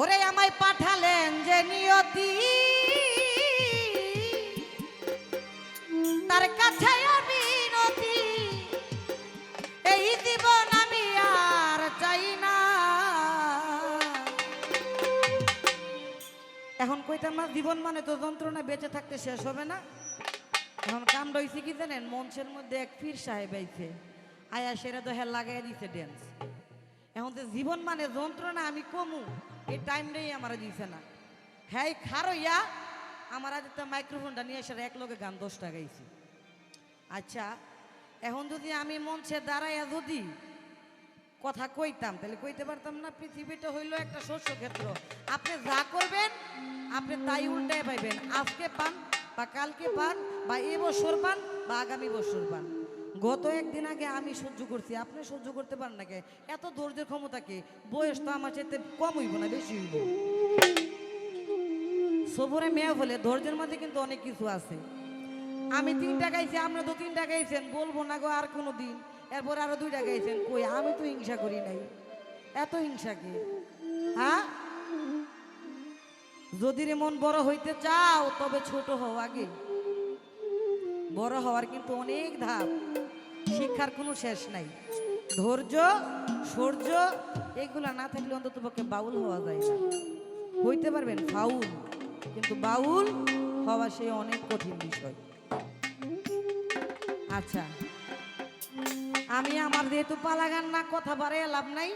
ওরে আমায় পাঠালেন যে নিয়তি। তার কাছে এই জীবন আমি আর চাই না। এখন কইতাম না জীবন মানে তো যন্ত্রণা বেঁচে থাকতে শেষ হবে না। এখন কাম রয়েছে কি জানেন? মঞ্চের মধ্যে এক ফির সাহেব আইছে। আয়া সেরা তো হ্যাঁ লাগাই দিছে ড্যান্স এখন তো জীবন মানে যন্ত্রণা আমি কমু। এই টাইমটাই আমার দিছে না। হ্যাঁ খারইয়া আমার আজ মাইক্রোফোনটা নিয়ে এসে এক লোকে গান দশটা গাইছি। আচ্ছা এখন যদি আমি মঞ্চে দাঁড়াইয়া যদি কথা কইতাম, তাহলে কইতে পারতাম না পৃথিবীটা হইল একটা শস্য ক্ষেত্র আপনি যা করবেন আপনি তাই উল্টায় পাইবেন। আজকে পান বা কালকে পান বা এ বছর পান বা আগামী বছর পান। গত একদিন আগে আমি সহ্য করছি, আপনি সহ্য করতে পারেন না কে? এত ধৈর্যের ক্ষমতা কি? বয়স তো আমার চাইতে কম হইব না, বেশি হইব। সবরে মেয়ে বলে ধৈর্যের মধ্যে কিন্তু অনেক কিছু আছে। আমি তিনটা গাইছি, আপনি তো তিনটা গাইছেন, বলব না গো আর কোনো দিন। এরপর আরও দুইটা গাইছেন, কই, আমি তো হিংসা করি নাই। এত হিংসা কি? হ্যাঁ? যদি রে মন বড় হইতে চাও, তবে ছোট হও আগে। বড় হওয়ার কিন্তু অনেক ধাপ। শিক্ষার কোনো শেষ নাই। ধৈর্য সৌর্য এগুলা না থাকলে অন্তত পক্ষে বাউল হওয়া যায় না। হইতে পারবেন ফাউল কিন্তু বাউল হওয়া সে অনেক কঠিন বিষয়। আচ্ছা আমি আমার যেহেতু পালাগান না কথা বাড়ে লাভ নাই।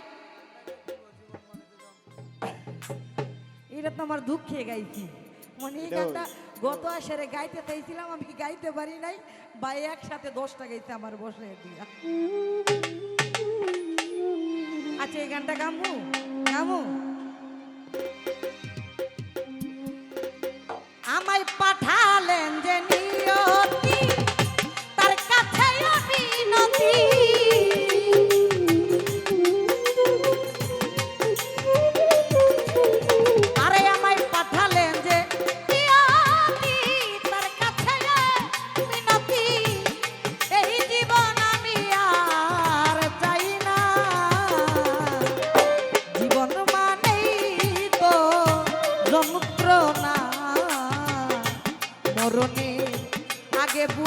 এটা তো আমার দুঃখে গাইছি। মানে এই গানটা গত আসরে গাইতে চাইছিলাম, আমি গাইতে পারি নাই? বা একসাথে দশটা গাইতে আমার বসে দিয়া। আচ্ছা এই গানটা গামু গামু। আমায় পাঠালেন যে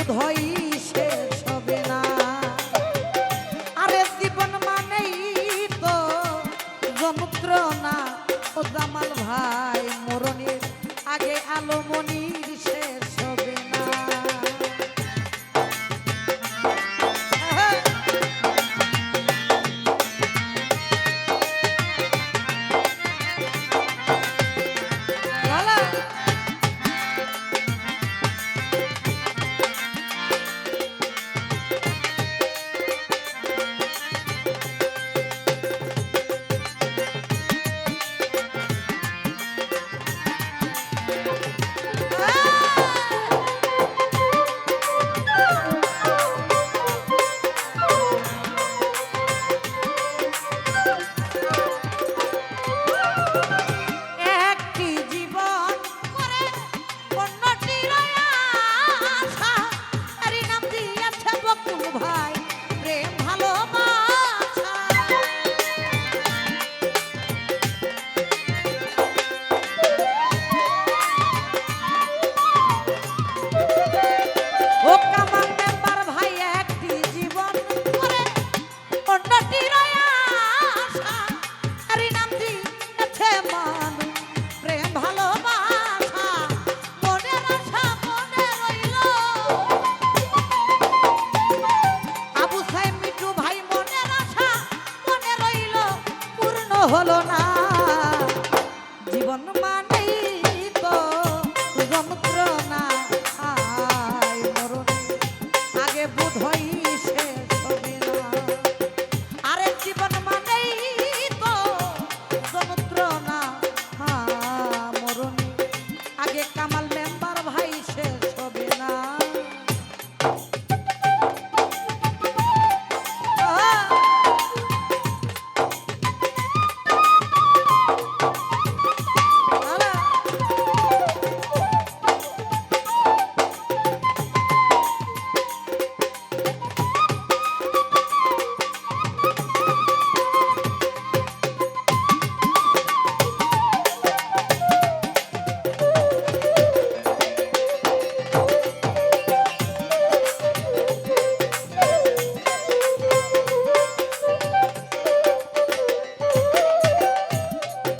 বুধ হই শেষ হবে না।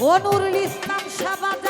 অনুরুল ইসলাম সাবাদ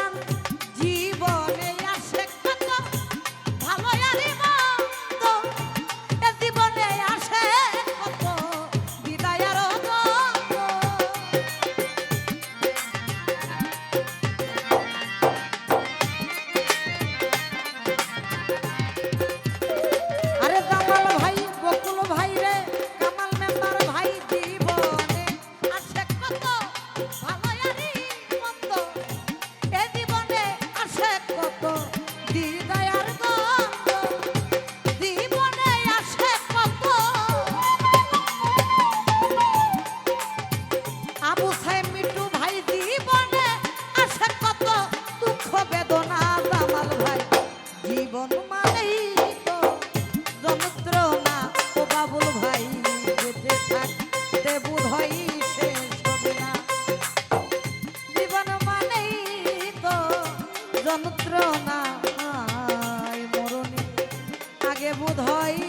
লাগে বোধ হয়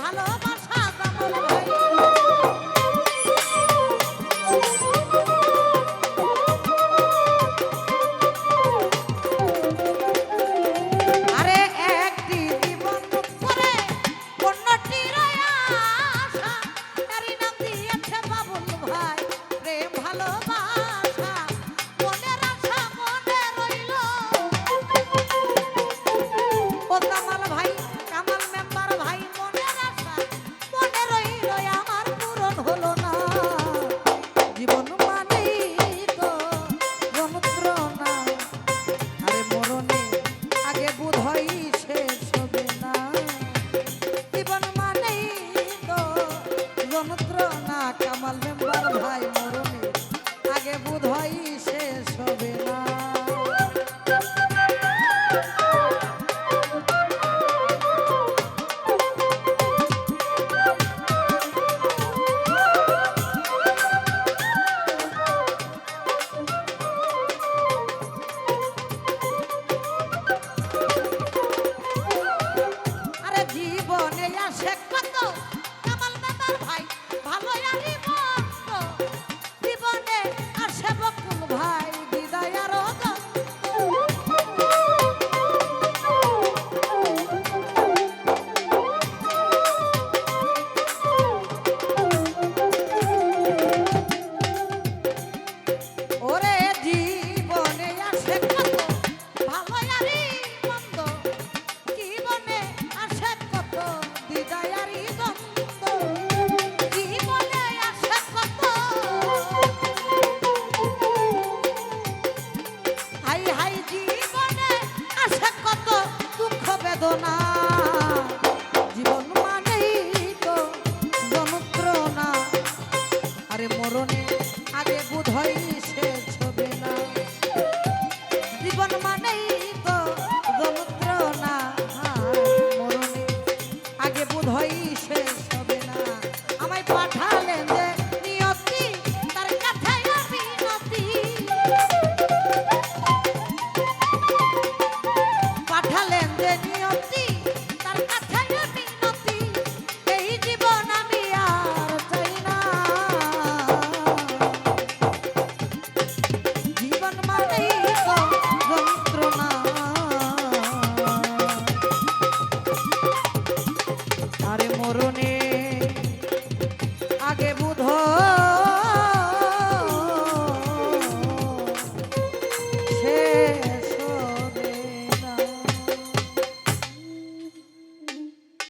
哈喽。জীবনে আসে কত দুঃখ বেদনা।